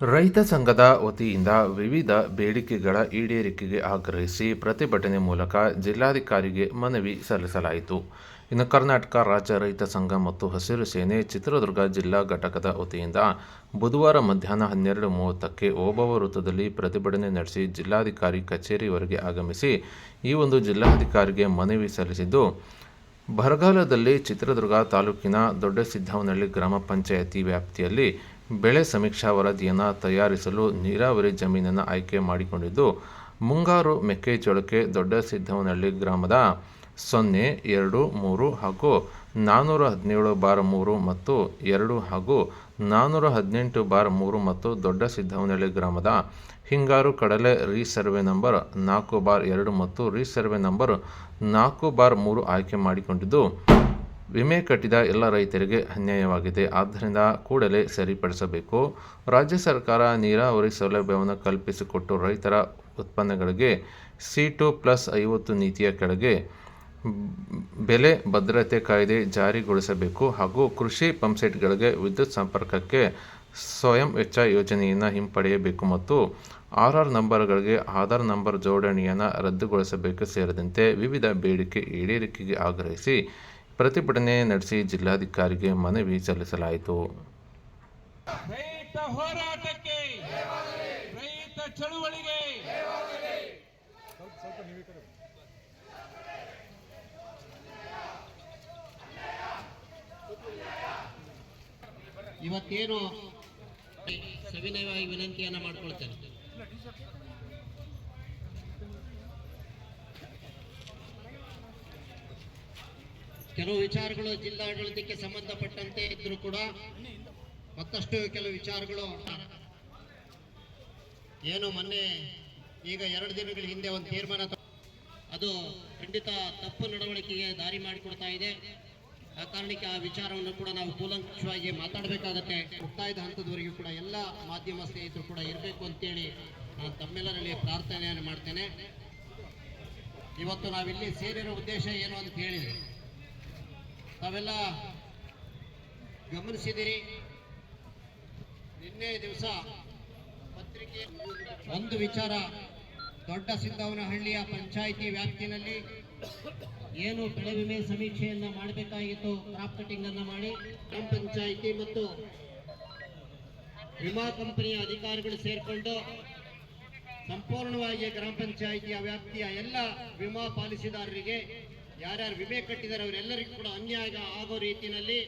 ರೈತ ಸಂಘದ ವತಿಯಿಂದ ವಿವಿಧ ಬೇಡಿಕೆಗಳ ಈಡೇರಿಕೆಗೆ ಆಗ್ರಹಿಸಿ ಪ್ರತಿಭಟನೆ ಮೂಲಕ ಜಿಲ್ಲಾಧಿಕಾರಿಗೆ ಮನವಿ ಸಲ್ಲಿಸಲಾಯಿತು. ಇನ್ನು ಕರ್ನಾಟಕ ರಾಜ್ಯ ರೈತ ಸಂಘ ಮತ್ತು ಹಸಿರು ಸೇನೆ ಚಿತ್ರದುರ್ಗ ಜಿಲ್ಲಾ ಘಟಕದ ವತಿಯಿಂದ ಬುಧವಾರ ಮಧ್ಯಾಹ್ನ ಹನ್ನೆರಡು ಮೂವತ್ತಕ್ಕೆ ಓಬವ್ವ ವೃತ್ತದಲ್ಲಿ ಪ್ರತಿಭಟನೆ ನಡೆಸಿ ಜಿಲ್ಲಾಧಿಕಾರಿ ಕಚೇರಿವರೆಗೆ ಆಗಮಿಸಿ ಈ ಒಂದು ಜಿಲ್ಲಾಧಿಕಾರಿಗೆ ಮನವಿ ಸಲ್ಲಿಸಿದ್ದು, ಬರಗಾಲದಲ್ಲಿ ಚಿತ್ರದುರ್ಗ ತಾಲೂಕಿನ ದೊಡ್ಡಸಿದ್ದವನಹಳ್ಳಿ ಗ್ರಾಮ ಪಂಚಾಯತಿ ವ್ಯಾಪ್ತಿಯಲ್ಲಿ ಬೆಳೆ ಸಮೀಕ್ಷಾ ವರದಿಯನ್ನು ತಯಾರಿಸಲು ನೀರಾವರಿ ಜಮೀನನ್ನು ಆಯ್ಕೆ ಮಾಡಿಕೊಂಡಿದ್ದು, ಮುಂಗಾರು ಮೆಕ್ಕೆಜೋಳಕ್ಕೆ ದೊಡ್ಡಸಿದ್ದವನಹಳ್ಳಿ ಗ್ರಾಮದ ಸೊನ್ನೆ, ಎರಡು, ಮೂರು ಹಾಗೂ ನಾನ್ನೂರ ಹದಿನೇಳು ಬಾರ್ ಮೂರು ಮತ್ತು ಎರಡು ಹಾಗೂ ನಾನ್ನೂರ ಹದಿನೆಂಟು ಬಾರ್ ಮೂರು ಮತ್ತು ದೊಡ್ಡ ಸಿದ್ಧವನಹಳ್ಳಿ ಗ್ರಾಮದ ಹಿಂಗಾರು ಕಡಲೆ ರೀಸರ್ವೆ ನಂಬರ್ ನಾಲ್ಕು ಬಾರ್ ಎರಡು ಮತ್ತು ರೀಸರ್ವೆ ನಂಬರ್ ನಾಲ್ಕು ಬಾರ್ ಮೂರು ಆಯ್ಕೆ ಮಾಡಿಕೊಂಡಿದ್ದು ವಿಮೆ ಕಟ್ಟಿದ ಎಲ್ಲ ರೈತರಿಗೆ ಅನ್ಯಾಯವಾಗಿದೆ. ಆದ್ದರಿಂದ ಕೂಡಲೇ ಸರಿಪಡಿಸಬೇಕು. ರಾಜ್ಯ ಸರ್ಕಾರ ನೀರಾವರಿ ಸೌಲಭ್ಯವನ್ನು ಕಲ್ಪಿಸಿಕೊಟ್ಟು ರೈತರ ಉತ್ಪನ್ನಗಳಿಗೆ ಸಿ ಟು ಪ್ಲಸ್ ಐವತ್ತು ನೀತಿಯ ಕೆಳಗೆ ಬೆಲೆ ಭದ್ರತೆ ಕಾಯ್ದೆ ಜಾರಿಗೊಳಿಸಬೇಕು ಹಾಗೂ ಕೃಷಿ ಪಂಪ್ಸೆಟ್ಗಳಿಗೆ ವಿದ್ಯುತ್ ಸಂಪರ್ಕಕ್ಕೆ ಸ್ವಯಂ ವೆಚ್ಚ ಯೋಜನೆಯನ್ನು ಹಿಂಪಡೆಯಬೇಕು ಮತ್ತು ಆರ್ ಆರ್ ನಂಬರ್ಗಳಿಗೆ ಆಧಾರ್ ನಂಬರ್ ಜೋಡಣೆಯನ್ನು ರದ್ದುಗೊಳಿಸಬೇಕು ಸೇರಿದಂತೆ ವಿವಿಧ ಬೇಡಿಕೆ ಈಡೇರಿಕೆಗೆ ಆಗ್ರಹಿಸಿ ಪ್ರತಿಭಟನೆ ನಡೆಸಿ ಜಿಲ್ಲಾಧಿಕಾರಿಗೆ ಮನವಿ ಸಲ್ಲಿಸಲಾಯಿತು. ರೈತ ಹೋರಾಟಕ್ಕೆ ರೈತ ಚಳುವಳಿಗೆ ಇವತ್ತೇನು ಸವಿನಯವಾಗಿ ವಿನಂತಿಯನ್ನು ಮಾಡ್ಕೊಳ್ತೇನೆ. ಕೆಲವು ವಿಚಾರಗಳು ಜಿಲ್ಲಾಡಳಿತಕ್ಕೆ ಸಂಬಂಧಪಟ್ಟಂತೆ ಇದ್ರೂ ಕೂಡ ಮತ್ತಷ್ಟು ಕೆಲವು ವಿಚಾರಗಳು ಏನು ಮೊನ್ನೆ ಈಗ ಎರಡು ದಿನಗಳ ಹಿಂದೆ ಒಂದು ತೀರ್ಮಾನ ಅದು ಖಂಡಿತ ತಪ್ಪು ನಡವಳಿಕೆಗೆ ದಾರಿ ಮಾಡಿಕೊಡ್ತಾ ಇದೆ. ಆ ಕಾರಣಕ್ಕೆ ಆ ವಿಚಾರವನ್ನು ಕೂಡ ನಾವು ಕೂಲಂಕುಷವಾಗಿ ಮಾತಾಡಬೇಕಾಗತ್ತೆ. ಮುಕ್ತಾಯದ ಹಂತದವರೆಗೂ ಕೂಡ ಎಲ್ಲ ಮಾಧ್ಯಮ ಸ್ನೇಹಿತರು ಕೂಡ ಇರಬೇಕು ಅಂತೇಳಿ ನಾನು ತಮ್ಮೆಲ್ಲರಲ್ಲಿ ಪ್ರಾರ್ಥನೆಯನ್ನು ಮಾಡ್ತೇನೆ. ಇವತ್ತು ನಾವಿಲ್ಲಿ ಸೇರಿರೋ ಉದ್ದೇಶ ಏನು ಅಂತ ಹೇಳಿದೆ ತಾವೆಲ್ಲ ಗಮನಿಸಿದಿರಿ, ನಿನ್ನೆ ದಿವಸ ಪತ್ರಿಕೆ ಒಂದು ವಿಚಾರ ದೊಡ್ಡ ಸಿದ್ದವನಹಳ್ಳಿಯ ಪಂಚಾಯಿತಿ ವ್ಯಾಪ್ತಿನಲ್ಲಿ ಏನು ಬೆಳೆ ವಿಮೆ ಸಮೀಕ್ಷೆಯನ್ನ ಮಾಡಬೇಕಾಗಿತ್ತು, ಕ್ರಾಪ್ ಕಟಿಂಗ್ ಅನ್ನ ಮಾಡಿ ಗ್ರಾಮ ಪಂಚಾಯಿತಿ ಮತ್ತು ವಿಮಾ ಕಂಪನಿಯ ಅಧಿಕಾರಿಗಳು ಸೇರಿಕೊಂಡು ಸಂಪೂರ್ಣವಾಗಿ ಗ್ರಾಮ ಪಂಚಾಯಿತಿಯ ವ್ಯಾಪ್ತಿಯ ಎಲ್ಲ ವಿಮಾ ಪಾಲಿಸಿದಾರರಿಗೆ ಯಾರ್ಯಾರು ವಿಮೆ ಕಟ್ಟಿದ್ದಾರೆ ಅವರೆಲ್ಲರಿಗೂ ಕೂಡ ಅನ್ಯಾಯ ಆಗೋ ರೀತಿಯಲ್ಲಿ